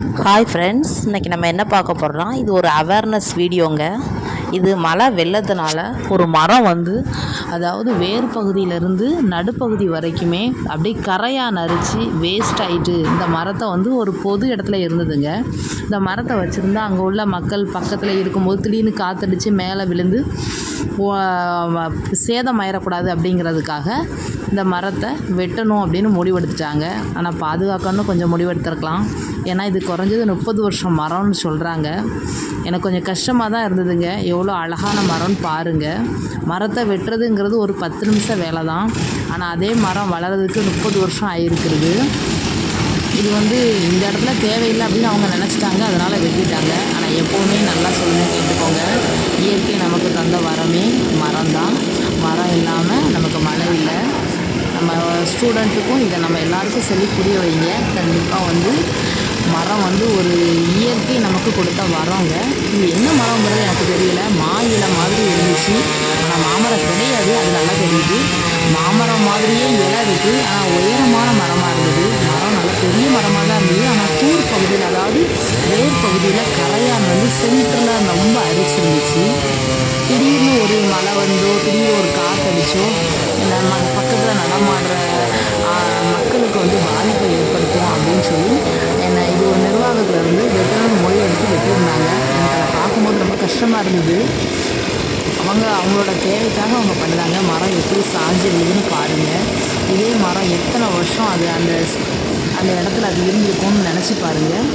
Hi friends இன்றைக்கி நம்ம என்ன பார்க்க போகிறோம்னா இது ஒரு அவேர்னஸ் வீடியோங்க இது மழை வெள்ளத்தினால ஒரு மரம் வந்து அதாவது வேர் பகுதியிலேருந்து நடுப்பகுதி வரைக்குமே அப்படியே கரையாக நரிச்சு வேஸ்ட் ஆகிட்டு இந்த மரத்தை வந்து ஒரு பொது இடத்துல இருந்ததுங்க. இந்த மரத்தை வச்சுருந்தா அங்கே உள்ள மக்கள் பக்கத்தில் இருக்கும்போது திடீர்னு காற்றடிச்சு மேலே விழுந்து சேதமாயிடக்கூடாது அப்படிங்கிறதுக்காக இந்த மரத்தை வெட்டணும் அப்படின்னு முடிவெடுத்துட்டாங்க. ஆனால் பாதுகாக்கணும்னு கொஞ்சம் முடிவெடுத்துருக்கலாம். ஏன்னா இது குறைஞ்சது முப்பது வருஷம் மரம்னு சொல்கிறாங்க எனக்கு கொஞ்சம் கஷ்டமாக தான் இருந்ததுங்க. எவ்வளோ அழகான மரம்னு பாருங்கள் மரத்தை வெட்டுறதுங்கிறது ஒரு பத்து நிமிஷம் வேலை தான் ஆனால் அதே மரம் வளர்கிறதுக்கு முப்பது வருஷம் ஆகிருக்கிறது இது வந்து இந்த இடத்துல தேவையில்லை அப்படின்னு அவங்க நினச்சிட்டாங்க. அதனால் வெட்டிட்டாங்க. ஆனால் எப்போவுமே நல்லா சொல்லணும் கேட்டுக்கோங்க. இயற்கை நமக்கு தந்த வரமே மரம் தான் மரம் இல்லாமல் நமக்கு மழை இல்லை. நம்ம ஸ்டூடெண்ட்டுக்கும் இதை நம்ம எல்லாருக்கும் சொல்லி புரிய வைங்க. கண்டிப்பாக வந்து மரம் வந்து ஒரு இயற்கை நமக்கு கொடுத்த வரோங்க. இது என்ன மரங்கிறது எனக்கு தெரியல. மா இலை மாதிரி இருந்துச்சு. ஆனால் மாமரம் கிடையாது. அது நல்லா தெரியுது. மாமரம் மாதிரியே இலை இருக்குது ஆனால் உயரமான மரமாக இருந்தது. மரம் நல்லா பெரிய மரமாக தான் இருந்தது. ஆனால் தூர் பகுதியில் அதாவது வேர் பகுதியில் கரையான் வந்து சென்டரில் ரொம்ப அரிச்சிருந்துச்சு திடீர்னு ஒரு மழை வந்தோ திடீர்னு ஒரு காற்றடிச்சோ நம்ம பக்கத்தில் நடமாடுற மக்களுக்கு வந்து பாதிப்பை ஏற்படுத்தும் அப்படின்னு சொல்லி என்னை இது ஒரு இருந்து மொழி எடுத்து வெட்டியிருந்தாங்க. எனக்கு அதை பார்க்கும்போது ரொம்ப கஷ்டமாக இருந்தது. அவங்க அவங்களோட தேவைக்காக அவங்க பண்ணாங்க. மரம் எப்படி சாஞ்சிருக்குதுன்னு பாருங்கள் இதே மரம் எத்தனை வருஷம் அது அந்த அந்த இடத்துல அது இருந்திருக்கும்னு நினச்சி பாருங்கள்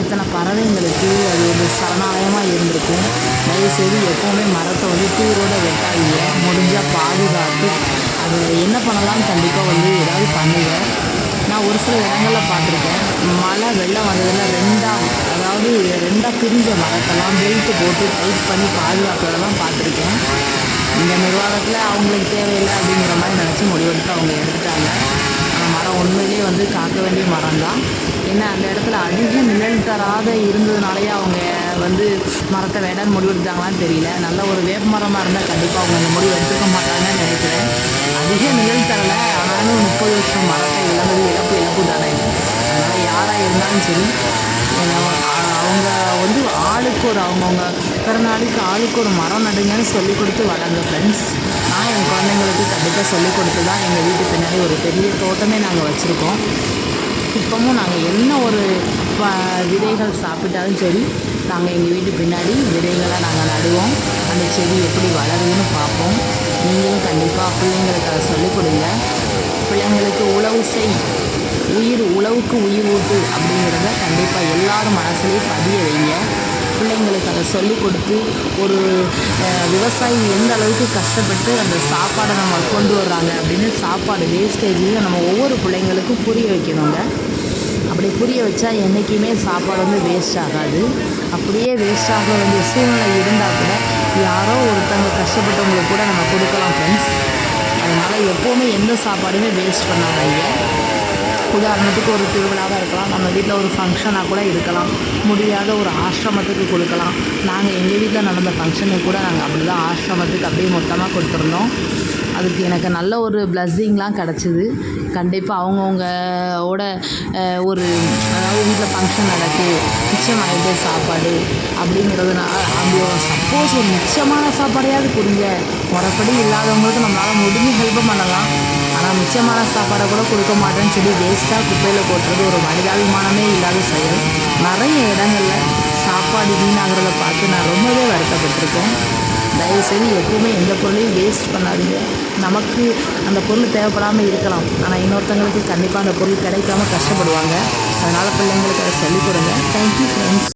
எத்தனை பறவைங்களுக்கு அது ஒரு சரணாலயமாக இருந்திருக்கும். தயவுசெய்து எப்போவுமே மரத்தை வந்து தூரோட வெட்டாதீங்க. முடிஞ்சால் பாதுகாத்து அது என்ன பண்ணலாம்னு கண்டிப்பாக வந்து ஏதாவது பண்ணுங்கள் நான் ஒரு சில இடங்களில் பார்த்துருக்கேன். மழை வெள்ளம் வந்ததில் ரெண்டாக அதாவது ரெண்டாக பிரிஞ்ச மரத்தெல்லாம் பெல்ட்டு போட்டு டைட் பண்ணி பாதுகாக்கிறதெல்லாம் பார்த்துருக்கேன். இந்த நிர்வாகத்தில் அவங்களுக்கு தேவையில்லை அப்படிங்கிற மாதிரி நினச்சி முடிவெடுத்து அவங்க எடுத்துட்டாங்க. மரம் உண்மையிலேயே வந்து காக்க வேண்டிய மரம் தான் ஏன்னா அந்த இடத்துல அதிக நிழல் தராத இருந்ததுனாலேயே அவங்க வந்து மரத்தை வேண்டான்னு முடிவு எடுத்தாங்களான்னு தெரியல. நல்ல ஒரு வேப்ப மரமாக இருந்தால் கண்டிப்பாக அவங்க இந்த முடிவு எடுத்துக்க மாட்டாங்கன்னு நினைக்கிறேன். அதிக நிழல் தரலை. ஆனாலும் முப்பது வருஷம் மரத்தை இழந்தது இழப்பு இழப்பு தானே. அதனால் யாராக இருந்தாலும் சரி அவங்க வந்து ஆளுக்கு ஒரு அவங்கவுங்க பிறநாளுக்கு ஆளுக்கு ஒரு மரம் நடுங்கன்னு சொல்லி கொடுத்து வளர்ந்த ஃப்ரெண்ட்ஸ் நான் என் குழந்தைங்களுக்கு கண்டிப்பாக சொல்லி கொடுத்து தான் எங்கள் வீட்டு பின்னாடி ஒரு பெரிய தோட்டமே நாங்கள் வச்சுருக்கோம். இப்போவும் நாங்கள் என்ன ஒரு ப விதைகள் சாப்பிட்டாலும் சரி நாங்கள் எங்கள் வீட்டு பின்னாடி விதைகளை நாங்கள் நடுவோம். அந்த செடி எப்படி வளருதுன்னு பார்ப்போம். நீங்களும் கண்டிப்பாக பிள்ளைங்களுக்கு அதை சொல்லிக் கொடுங்க. பிள்ளைங்களுக்கு உழவு செய். உயிர் உழவுக்கு உயிர் ஊட்டு அப்படிங்கிறத கண்டிப்பாக எல்லாரும் மனசுலேயும் பதிய வைங்க. பிள்ளைங்களுக்கு அதை சொல்லிக் கொடுத்து ஒரு விவசாயி எந்த அளவுக்கு கஷ்டப்பட்டு அந்த சாப்பாடை நம்ம கொண்டு வர்றாங்க அப்படின்னு சாப்பாடு வேஸ்டேஜையும் நம்ம ஒவ்வொரு பிள்ளைங்களுக்கும் புரிய வைக்கணுங்க. அப்படி புரிய வச்சா என்றைக்குமே சாப்பாடு வந்து வேஸ்ட் ஆகாது. அப்படியே வேஸ்ட் ஆக வேண்டிய சூழ்நிலை இருந்தால் கூட யாரோ ஒருத்தவங்க கஷ்டப்பட்டவங்களுக்கு கூட நம்ம கொடுக்கலாம் ஃப்ரெண்ட்ஸ் அதனால் எப்போவுமே எந்த சாப்பாடுமே வேஸ்ட் பண்ணாதீங்க. உதாரணத்துக்கு ஒரு திருவிழாவாக இருக்கலாம் நம்ம வீட்டில் ஒரு ஃபங்க்ஷனாக கூட இருக்கலாம். முடியாத ஒரு ஆசிரமத்துக்கு கொடுக்கலாம். நாங்கள் எங்கள் வீட்டில் நடந்த ஃபங்க்ஷனுக்கு கூட நாங்கள் அப்படி தான் ஆசிரமத்துக்கு அப்படியே மொத்தமாக கொடுத்துருந்தோம். அதுக்கு எனக்கு நல்ல ஒரு பிளஸ்ஸிங்லாம் கிடச்சிது. கண்டிப்பாக அவங்கவுங்களோட ஒரு அதாவது வீட்டில் ஃபங்க்ஷன் நடக்கு மிச்சமாயிட்டு சாப்பாடு அப்படிங்கிறதுனால அவங்க சப்போஸ் ஒரு மிச்சமான சாப்பாடையாவது கொடுங்க. முறைப்படி இல்லாதவங்களுக்கு நம்மளால் முடிஞ்சு ஹெல்ப் பண்ணலாம். ஆனால் மிச்சமான சாப்பாடை கூட கொடுக்க மாட்டேன்னு சொல்லி வேஸ்ட்டாக குப்பையில் போட்டுறது ஒரு மனிதாபிமானமே இல்லாத செயல். நிறைய இடங்களில் சாப்பாடு வீணாகிறத பார்த்து நான் ரொம்பவே வருத்தப்பட்டிருக்கேன். தயவுசெய்து எப்பவுமே எந்த பொருளையும் வேஸ்ட் பண்ணாதீங்க. நமக்கு அந்த பொருள் தேவைப்படாமல் இருக்கலாம். ஆனால் இன்னொருத்தங்களுக்கு கண்டிப்பாக அந்த பொருள் கிடைக்காம கஷ்டப்படுவாங்க. அதனால் பிள்ளைங்களுக்கு அதை சொல்லிக் கொடுங்க. Thank you friends